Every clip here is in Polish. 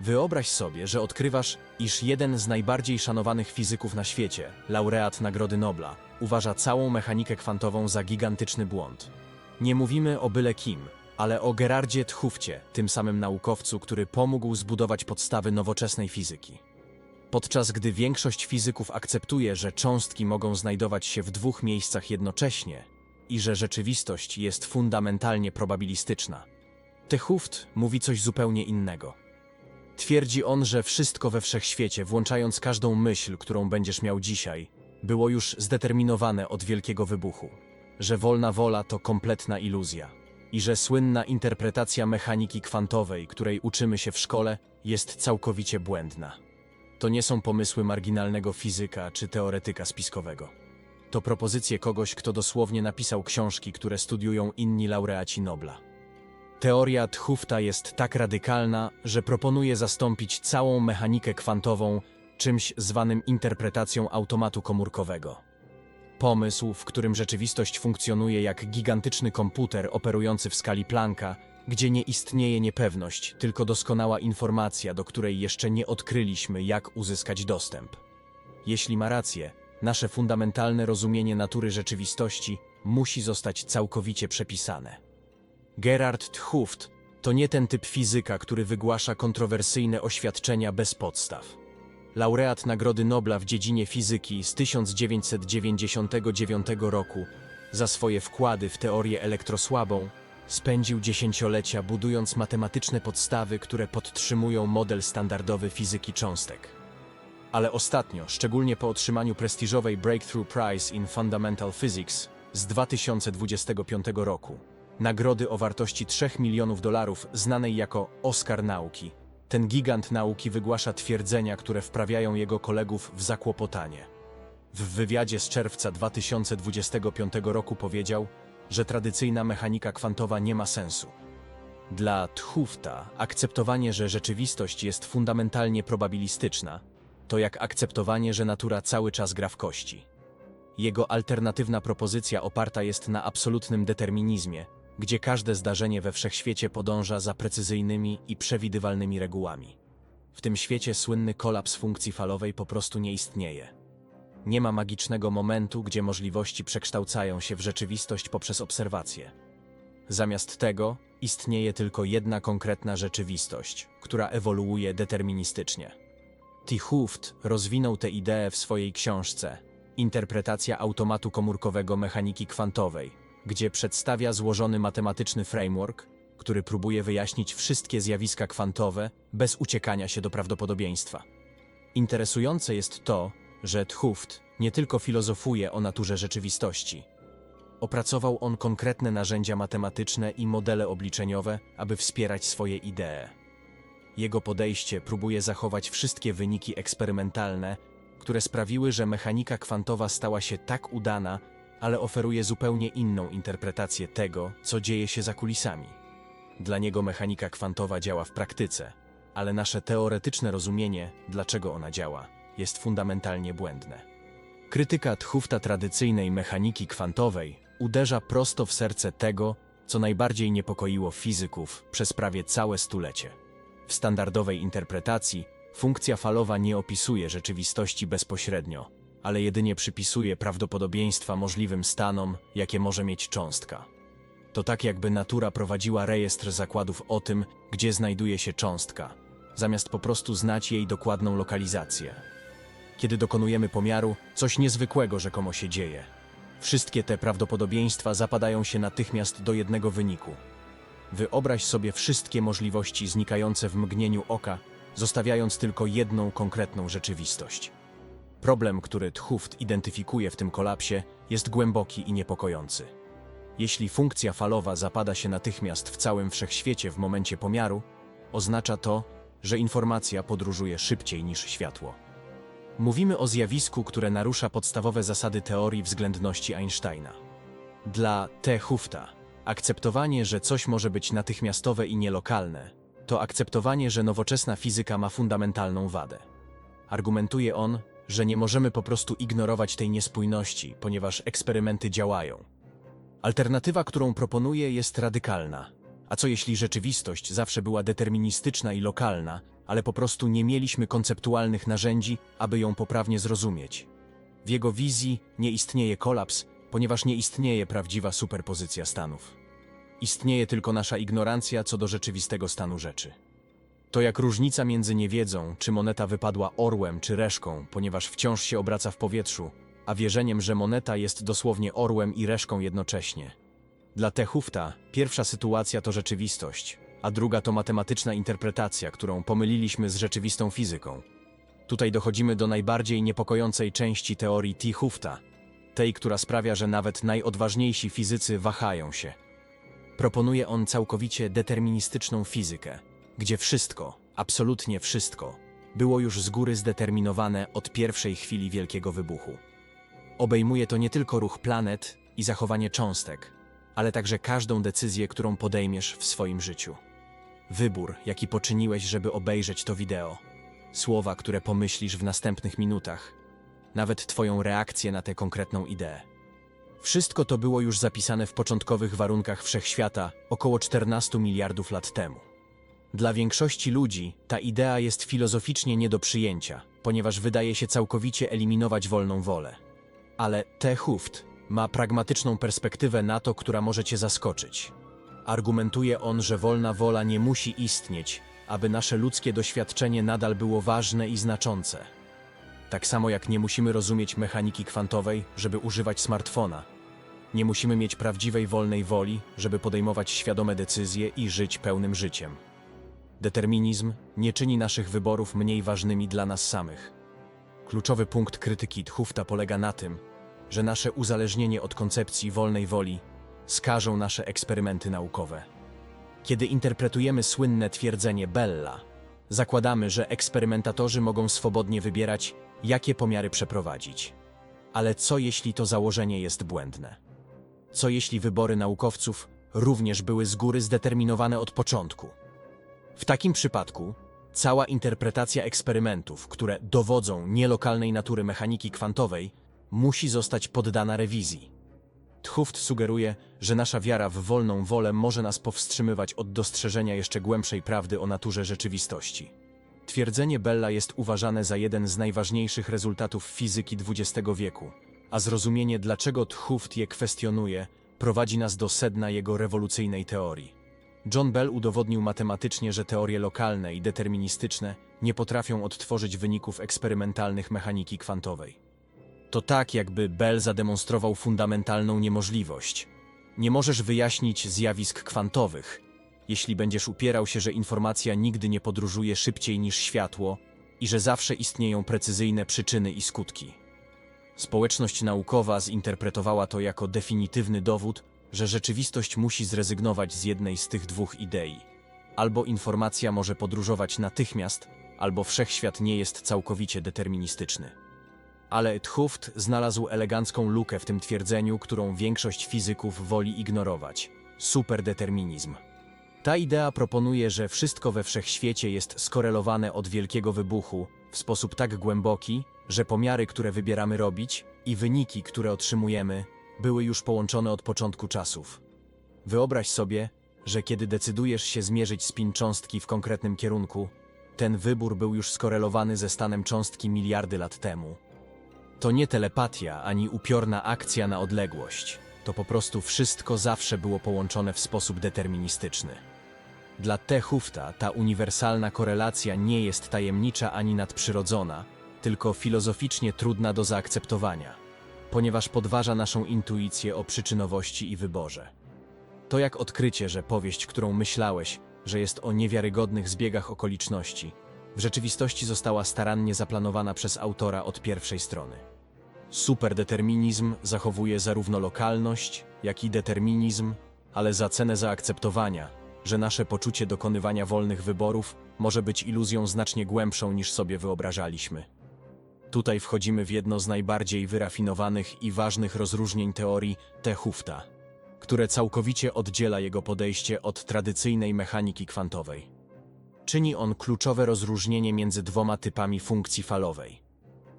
Wyobraź sobie, że odkrywasz, iż jeden z najbardziej szanowanych fizyków na świecie, laureat Nagrody Nobla, uważa całą mechanikę kwantową za gigantyczny błąd. Nie mówimy o byle kim, ale o Gerardzie Tchówcie, tym samym naukowcu, który pomógł zbudować podstawy nowoczesnej fizyki. Podczas gdy większość fizyków akceptuje, że cząstki mogą znajdować się w dwóch miejscach jednocześnie i że rzeczywistość jest fundamentalnie probabilistyczna, Techuft mówi coś zupełnie innego. Twierdzi on, że wszystko we wszechświecie, włączając każdą myśl, którą będziesz miał dzisiaj, było już zdeterminowane od wielkiego wybuchu, że wolna wola to kompletna iluzja i że słynna interpretacja mechaniki kwantowej, której uczymy się w szkole, jest całkowicie błędna. To nie są pomysły marginalnego fizyka czy teoretyka spiskowego. To propozycje kogoś, kto dosłownie napisał książki, które studiują inni laureaci Nobla. Teoria Tchufta jest tak radykalna, że proponuje zastąpić całą mechanikę kwantową czymś zwanym interpretacją automatu komórkowego. Pomysł, w którym rzeczywistość funkcjonuje jak gigantyczny komputer operujący w skali Plancka, gdzie nie istnieje niepewność, tylko doskonała informacja, do której jeszcze nie odkryliśmy, jak uzyskać dostęp. Jeśli ma rację, nasze fundamentalne rozumienie natury rzeczywistości musi zostać całkowicie przepisane. Gerard Tchuft to nie ten typ fizyka, który wygłasza kontrowersyjne oświadczenia bez podstaw. Laureat Nagrody Nobla w dziedzinie fizyki z 1999 roku za swoje wkłady w teorię elektrosłabą spędził dziesięciolecia budując matematyczne podstawy, które podtrzymują model standardowy fizyki cząstek. Ale ostatnio, szczególnie po otrzymaniu prestiżowej Breakthrough Prize in Fundamental Physics z 2025 roku, nagrody o wartości 3 milionów dolarów, znanej jako Oscar nauki. Ten gigant nauki wygłasza twierdzenia, które wprawiają jego kolegów w zakłopotanie. W wywiadzie z czerwca 2025 roku powiedział, że tradycyjna mechanika kwantowa nie ma sensu. Dla Tchufta akceptowanie, że rzeczywistość jest fundamentalnie probabilistyczna, to jak akceptowanie, że natura cały czas gra w kości. Jego alternatywna propozycja oparta jest na absolutnym determinizmie, gdzie każde zdarzenie we wszechświecie podąża za precyzyjnymi i przewidywalnymi regułami. W tym świecie słynny kolaps funkcji falowej po prostu nie istnieje. Nie ma magicznego momentu, gdzie możliwości przekształcają się w rzeczywistość poprzez obserwacje. Zamiast tego istnieje tylko jedna konkretna rzeczywistość, która ewoluuje deterministycznie. Tichuft rozwinął tę ideę w swojej książce Interpretacja automatu komórkowego mechaniki kwantowej, gdzie przedstawia złożony matematyczny framework, który próbuje wyjaśnić wszystkie zjawiska kwantowe bez uciekania się do prawdopodobieństwa. Interesujące jest to, że Tchuft nie tylko filozofuje o naturze rzeczywistości. Opracował on konkretne narzędzia matematyczne i modele obliczeniowe, aby wspierać swoje idee. Jego podejście próbuje zachować wszystkie wyniki eksperymentalne, które sprawiły, że mechanika kwantowa stała się tak udana, ale oferuje zupełnie inną interpretację tego, co dzieje się za kulisami. Dla niego mechanika kwantowa działa w praktyce, ale nasze teoretyczne rozumienie, dlaczego ona działa, jest fundamentalnie błędne. Krytyka Tchufta tradycyjnej mechaniki kwantowej uderza prosto w serce tego, co najbardziej niepokoiło fizyków przez prawie całe stulecie. W standardowej interpretacji funkcja falowa nie opisuje rzeczywistości bezpośrednio, ale jedynie przypisuje prawdopodobieństwa możliwym stanom, jakie może mieć cząstka. To tak jakby natura prowadziła rejestr zakładów o tym, gdzie znajduje się cząstka, zamiast po prostu znać jej dokładną lokalizację. Kiedy dokonujemy pomiaru, coś niezwykłego rzekomo się dzieje. Wszystkie te prawdopodobieństwa zapadają się natychmiast do jednego wyniku. Wyobraź sobie wszystkie możliwości znikające w mgnieniu oka, zostawiając tylko jedną konkretną rzeczywistość. Problem, który Tchuft identyfikuje w tym kolapsie, jest głęboki i niepokojący. Jeśli funkcja falowa zapada się natychmiast w całym wszechświecie w momencie pomiaru, oznacza to, że informacja podróżuje szybciej niż światło. Mówimy o zjawisku, które narusza podstawowe zasady teorii względności Einsteina. Dla T. Hufta akceptowanie, że coś może być natychmiastowe i nielokalne, to akceptowanie, że nowoczesna fizyka ma fundamentalną wadę. Argumentuje on, że nie możemy po prostu ignorować tej niespójności, ponieważ eksperymenty działają. Alternatywa, którą proponuje, jest radykalna. A co jeśli rzeczywistość zawsze była deterministyczna i lokalna, ale po prostu nie mieliśmy konceptualnych narzędzi, aby ją poprawnie zrozumieć. W jego wizji nie istnieje kolaps, ponieważ nie istnieje prawdziwa superpozycja stanów. Istnieje tylko nasza ignorancja co do rzeczywistego stanu rzeczy. To jak różnica między niewiedzą, czy moneta wypadła orłem czy reszką, ponieważ wciąż się obraca w powietrzu, a wierzeniem, że moneta jest dosłownie orłem i reszką jednocześnie. Dla Techufta pierwsza sytuacja to rzeczywistość, a druga to matematyczna interpretacja, którą pomyliliśmy z rzeczywistą fizyką. Tutaj dochodzimy do najbardziej niepokojącej części teorii T-Hufta, tej, która sprawia, że nawet najodważniejsi fizycy wahają się. Proponuje on całkowicie deterministyczną fizykę, gdzie wszystko, absolutnie wszystko, było już z góry zdeterminowane od pierwszej chwili Wielkiego Wybuchu. Obejmuje to nie tylko ruch planet i zachowanie cząstek, ale także każdą decyzję, którą podejmiesz w swoim życiu. Wybór, jaki poczyniłeś, żeby obejrzeć to wideo, słowa, które pomyślisz w następnych minutach, nawet Twoją reakcję na tę konkretną ideę. Wszystko to było już zapisane w początkowych warunkach wszechświata około 14 miliardów lat temu. Dla większości ludzi ta idea jest filozoficznie nie do przyjęcia, ponieważ wydaje się całkowicie eliminować wolną wolę. Ale Tehuft ma pragmatyczną perspektywę na to, która może cię zaskoczyć. Argumentuje on, że wolna wola nie musi istnieć, aby nasze ludzkie doświadczenie nadal było ważne i znaczące. Tak samo jak nie musimy rozumieć mechaniki kwantowej, żeby używać smartfona. Nie musimy mieć prawdziwej wolnej woli, żeby podejmować świadome decyzje i żyć pełnym życiem. Determinizm nie czyni naszych wyborów mniej ważnymi dla nas samych. Kluczowy punkt krytyki Tchufta polega na tym, że nasze uzależnienie od koncepcji wolnej woli skażą nasze eksperymenty naukowe. Kiedy interpretujemy słynne twierdzenie Bella, zakładamy, że eksperymentatorzy mogą swobodnie wybierać, jakie pomiary przeprowadzić. Ale co jeśli to założenie jest błędne? Co jeśli wybory naukowców również były z góry zdeterminowane od początku? W takim przypadku cała interpretacja eksperymentów, które dowodzą nielokalnej natury mechaniki kwantowej, musi zostać poddana rewizji. Tchuft sugeruje, że nasza wiara w wolną wolę może nas powstrzymywać od dostrzeżenia jeszcze głębszej prawdy o naturze rzeczywistości. Twierdzenie Bella jest uważane za jeden z najważniejszych rezultatów fizyki XX wieku, a zrozumienie, dlaczego Tchuft je kwestionuje, prowadzi nas do sedna jego rewolucyjnej teorii. John Bell udowodnił matematycznie, że teorie lokalne i deterministyczne nie potrafią odtworzyć wyników eksperymentalnych mechaniki kwantowej. To tak, jakby Bell zademonstrował fundamentalną niemożliwość. Nie możesz wyjaśnić zjawisk kwantowych, jeśli będziesz upierał się, że informacja nigdy nie podróżuje szybciej niż światło i że zawsze istnieją precyzyjne przyczyny i skutki. Społeczność naukowa zinterpretowała to jako definitywny dowód, że rzeczywistość musi zrezygnować z jednej z tych dwóch idei. Albo informacja może podróżować natychmiast, albo wszechświat nie jest całkowicie deterministyczny. Ale Tchuft znalazł elegancką lukę w tym twierdzeniu, którą większość fizyków woli ignorować superdeterminizm. Ta idea proponuje, że wszystko we wszechświecie jest skorelowane od wielkiego wybuchu w sposób tak głęboki, że pomiary, które wybieramy robić i wyniki, które otrzymujemy, były już połączone od początku czasów. Wyobraź sobie, że kiedy decydujesz się zmierzyć spin cząstki w konkretnym kierunku, ten wybór był już skorelowany ze stanem cząstki miliardy lat temu. To nie telepatia ani upiorna akcja na odległość. To po prostu wszystko zawsze było połączone w sposób deterministyczny. Dla Techufta ta uniwersalna korelacja nie jest tajemnicza ani nadprzyrodzona, tylko filozoficznie trudna do zaakceptowania, ponieważ podważa naszą intuicję o przyczynowości i wyborze. To jak odkrycie, że powieść, którą myślałeś, że jest o niewiarygodnych zbiegach okoliczności, w rzeczywistości została starannie zaplanowana przez autora od pierwszej strony. Superdeterminizm zachowuje zarówno lokalność, jak i determinizm, ale za cenę zaakceptowania, że nasze poczucie dokonywania wolnych wyborów może być iluzją znacznie głębszą niż sobie wyobrażaliśmy. Tutaj wchodzimy w jedno z najbardziej wyrafinowanych i ważnych rozróżnień teorii Techufta, które całkowicie oddziela jego podejście od tradycyjnej mechaniki kwantowej. Czyni on kluczowe rozróżnienie między dwoma typami funkcji falowej.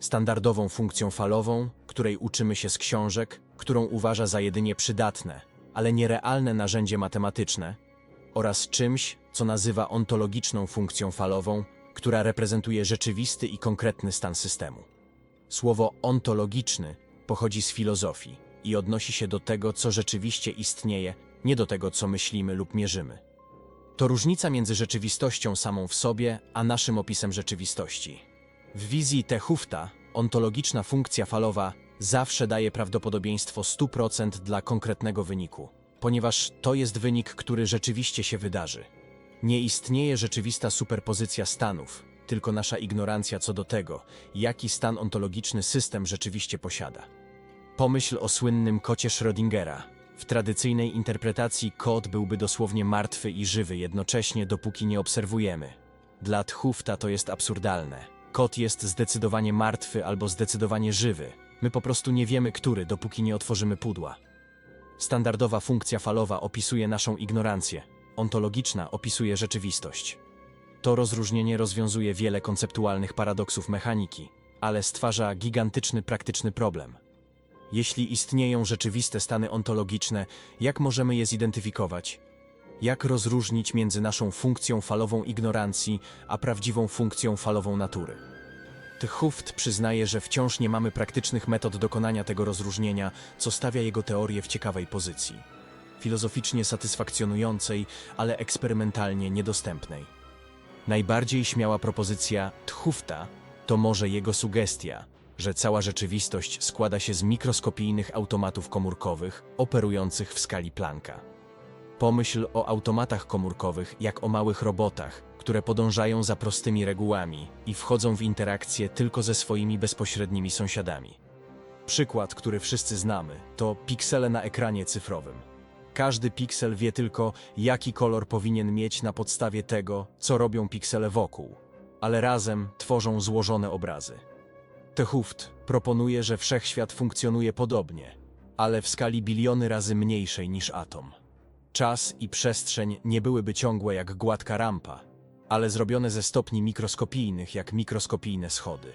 Standardową funkcją falową, której uczymy się z książek, którą uważa za jedynie przydatne, ale nierealne narzędzie matematyczne, oraz czymś, co nazywa ontologiczną funkcją falową, która reprezentuje rzeczywisty i konkretny stan systemu. Słowo ontologiczny pochodzi z filozofii i odnosi się do tego, co rzeczywiście istnieje, nie do tego, co myślimy lub mierzymy. To różnica między rzeczywistością samą w sobie, a naszym opisem rzeczywistości. W wizji Tehufta ontologiczna funkcja falowa zawsze daje prawdopodobieństwo 100% dla konkretnego wyniku, ponieważ to jest wynik, który rzeczywiście się wydarzy. Nie istnieje rzeczywista superpozycja stanów, tylko nasza ignorancja co do tego, jaki stan ontologiczny system rzeczywiście posiada. Pomyśl o słynnym kocie Schrödingera. W tradycyjnej interpretacji kot byłby dosłownie martwy i żywy jednocześnie, dopóki nie obserwujemy. Dla Tchufta to jest absurdalne. Kot jest zdecydowanie martwy albo zdecydowanie żywy. My po prostu nie wiemy, który, dopóki nie otworzymy pudła. Standardowa funkcja falowa opisuje naszą ignorancję, ontologiczna opisuje rzeczywistość. To rozróżnienie rozwiązuje wiele konceptualnych paradoksów mechaniki, ale stwarza gigantyczny praktyczny problem. Jeśli istnieją rzeczywiste stany ontologiczne, jak możemy je zidentyfikować? Jak rozróżnić między naszą funkcją falową ignorancji, a prawdziwą funkcją falową natury? Tchuft przyznaje, że wciąż nie mamy praktycznych metod dokonania tego rozróżnienia, co stawia jego teorię w ciekawej pozycji. Filozoficznie satysfakcjonującej, ale eksperymentalnie niedostępnej. Najbardziej śmiała propozycja Tchufta to może jego sugestia, że cała rzeczywistość składa się z mikroskopijnych automatów komórkowych operujących w skali Plancka. Pomyśl o automatach komórkowych jak o małych robotach, które podążają za prostymi regułami i wchodzą w interakcję tylko ze swoimi bezpośrednimi sąsiadami. Przykład, który wszyscy znamy, to piksele na ekranie cyfrowym. Każdy piksel wie tylko, jaki kolor powinien mieć na podstawie tego, co robią piksele wokół, ale razem tworzą złożone obrazy. Tehuft proponuje, że wszechświat funkcjonuje podobnie, ale w skali biliony razy mniejszej niż atom. Czas i przestrzeń nie byłyby ciągłe jak gładka rampa, ale zrobione ze stopni mikroskopijnych jak mikroskopijne schody.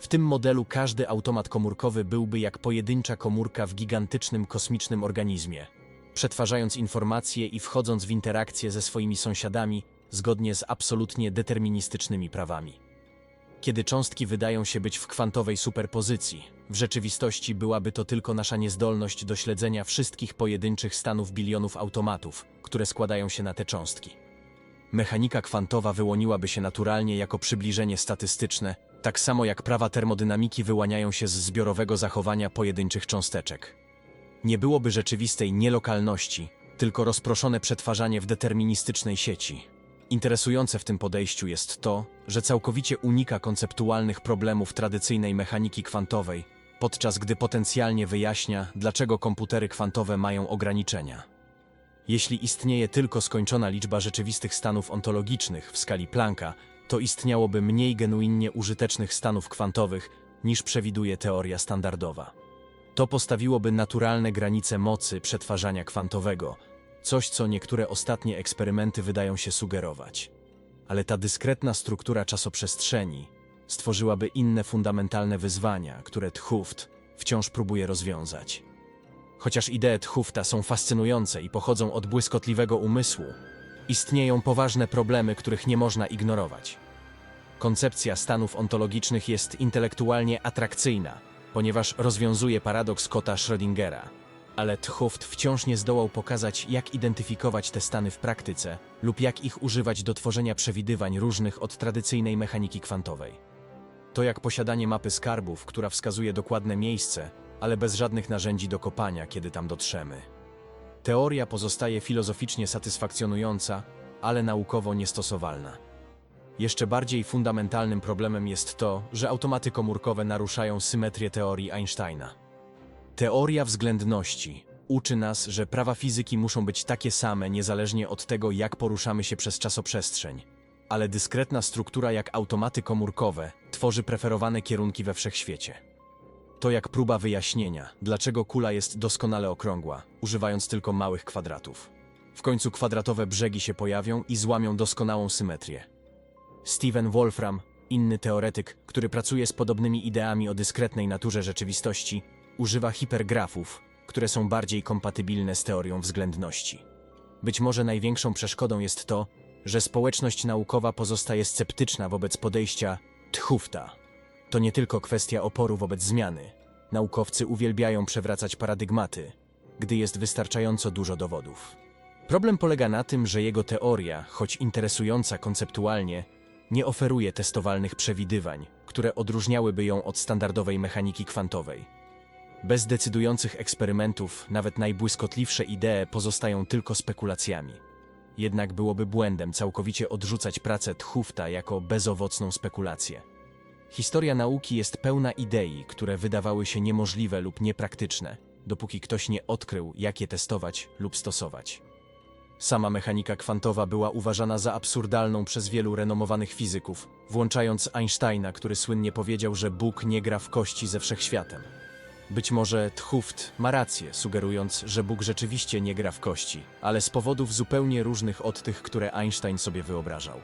W tym modelu każdy automat komórkowy byłby jak pojedyncza komórka w gigantycznym kosmicznym organizmie, przetwarzając informacje i wchodząc w interakcję ze swoimi sąsiadami zgodnie z absolutnie deterministycznymi prawami. Kiedy cząstki wydają się być w kwantowej superpozycji, w rzeczywistości byłaby to tylko nasza niezdolność do śledzenia wszystkich pojedynczych stanów bilionów automatów, które składają się na te cząstki. Mechanika kwantowa wyłoniłaby się naturalnie jako przybliżenie statystyczne, tak samo jak prawa termodynamiki wyłaniają się z zbiorowego zachowania pojedynczych cząsteczek. Nie byłoby rzeczywistej nielokalności, tylko rozproszone przetwarzanie w deterministycznej sieci. Interesujące w tym podejściu jest to, że całkowicie unika konceptualnych problemów tradycyjnej mechaniki kwantowej, podczas gdy potencjalnie wyjaśnia, dlaczego komputery kwantowe mają ograniczenia. Jeśli istnieje tylko skończona liczba rzeczywistych stanów ontologicznych w skali Plancka, to istniałoby mniej genuinnie użytecznych stanów kwantowych, niż przewiduje teoria standardowa. To postawiłoby naturalne granice mocy przetwarzania kwantowego, coś co niektóre ostatnie eksperymenty wydają się sugerować. Ale ta dyskretna struktura czasoprzestrzeni stworzyłaby inne fundamentalne wyzwania, które Tchuft wciąż próbuje rozwiązać. Chociaż idee Tchufta są fascynujące i pochodzą od błyskotliwego umysłu, istnieją poważne problemy, których nie można ignorować. Koncepcja stanów ontologicznych jest intelektualnie atrakcyjna, ponieważ rozwiązuje paradoks kota Schrödingera. Ale Tchuft wciąż nie zdołał pokazać, jak identyfikować te stany w praktyce lub jak ich używać do tworzenia przewidywań różnych od tradycyjnej mechaniki kwantowej. To jak posiadanie mapy skarbów, która wskazuje dokładne miejsce, ale bez żadnych narzędzi do kopania, kiedy tam dotrzemy. Teoria pozostaje filozoficznie satysfakcjonująca, ale naukowo niestosowalna. Jeszcze bardziej fundamentalnym problemem jest to, że automaty komórkowe naruszają symetrię teorii Einsteina. Teoria względności uczy nas, że prawa fizyki muszą być takie same niezależnie od tego, jak poruszamy się przez czasoprzestrzeń. Ale dyskretna struktura jak automaty komórkowe tworzy preferowane kierunki we wszechświecie. To jak próba wyjaśnienia, dlaczego kula jest doskonale okrągła, używając tylko małych kwadratów. W końcu kwadratowe brzegi się pojawią i złamią doskonałą symetrię. Steven Wolfram, inny teoretyk, który pracuje z podobnymi ideami o dyskretnej naturze rzeczywistości, używa hipergrafów, które są bardziej kompatybilne z teorią względności. Być może największą przeszkodą jest to, że społeczność naukowa pozostaje sceptyczna wobec podejścia tchufta. To nie tylko kwestia oporu wobec zmiany. Naukowcy uwielbiają przewracać paradygmaty, gdy jest wystarczająco dużo dowodów. Problem polega na tym, że jego teoria, choć interesująca konceptualnie, nie oferuje testowalnych przewidywań, które odróżniałyby ją od standardowej mechaniki kwantowej. Bez decydujących eksperymentów, nawet najbłyskotliwsze idee pozostają tylko spekulacjami. Jednak byłoby błędem całkowicie odrzucać pracę Tchufta jako bezowocną spekulację. Historia nauki jest pełna idei, które wydawały się niemożliwe lub niepraktyczne, dopóki ktoś nie odkrył, jak je testować lub stosować. Sama mechanika kwantowa była uważana za absurdalną przez wielu renomowanych fizyków, włączając Einsteina, który słynnie powiedział, że Bóg nie gra w kości ze wszechświatem. Być może Tchuft ma rację, sugerując, że Bóg rzeczywiście nie gra w kości, ale z powodów zupełnie różnych od tych, które Einstein sobie wyobrażał.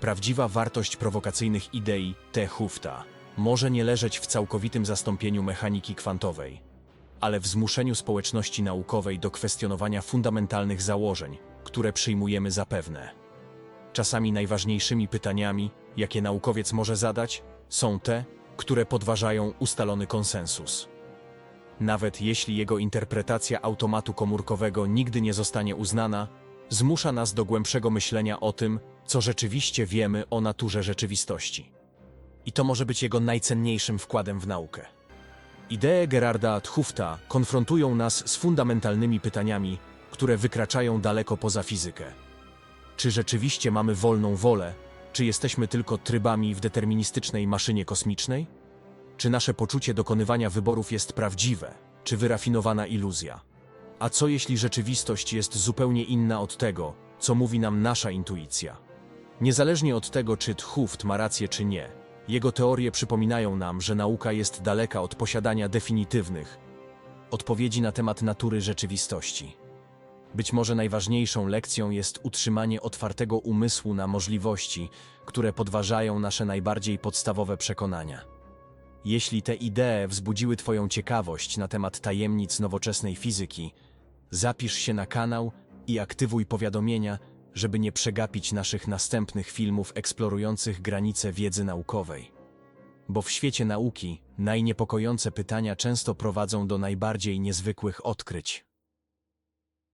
Prawdziwa wartość prowokacyjnych idei Tehufta może nie leżeć w całkowitym zastąpieniu mechaniki kwantowej, ale w zmuszeniu społeczności naukowej do kwestionowania fundamentalnych założeń, które przyjmujemy za pewne. Czasami najważniejszymi pytaniami, jakie naukowiec może zadać, są te, które podważają ustalony konsensus. Nawet jeśli jego interpretacja automatu komórkowego nigdy nie zostanie uznana, zmusza nas do głębszego myślenia o tym, co rzeczywiście wiemy o naturze rzeczywistości. I to może być jego najcenniejszym wkładem w naukę. Idee Gerarda Tchufta konfrontują nas z fundamentalnymi pytaniami, które wykraczają daleko poza fizykę. Czy rzeczywiście mamy wolną wolę? Czy jesteśmy tylko trybami w deterministycznej maszynie kosmicznej? Czy nasze poczucie dokonywania wyborów jest prawdziwe, czy wyrafinowana iluzja? A co jeśli rzeczywistość jest zupełnie inna od tego, co mówi nam nasza intuicja? Niezależnie od tego, czy Tchuft ma rację, czy nie, jego teorie przypominają nam, że nauka jest daleka od posiadania definitywnych odpowiedzi na temat natury rzeczywistości. Być może najważniejszą lekcją jest utrzymanie otwartego umysłu na możliwości, które podważają nasze najbardziej podstawowe przekonania. Jeśli te idee wzbudziły Twoją ciekawość na temat tajemnic nowoczesnej fizyki, zapisz się na kanał i aktywuj powiadomienia, żeby nie przegapić naszych następnych filmów eksplorujących granice wiedzy naukowej. Bo w świecie nauki najniepokojące pytania często prowadzą do najbardziej niezwykłych odkryć.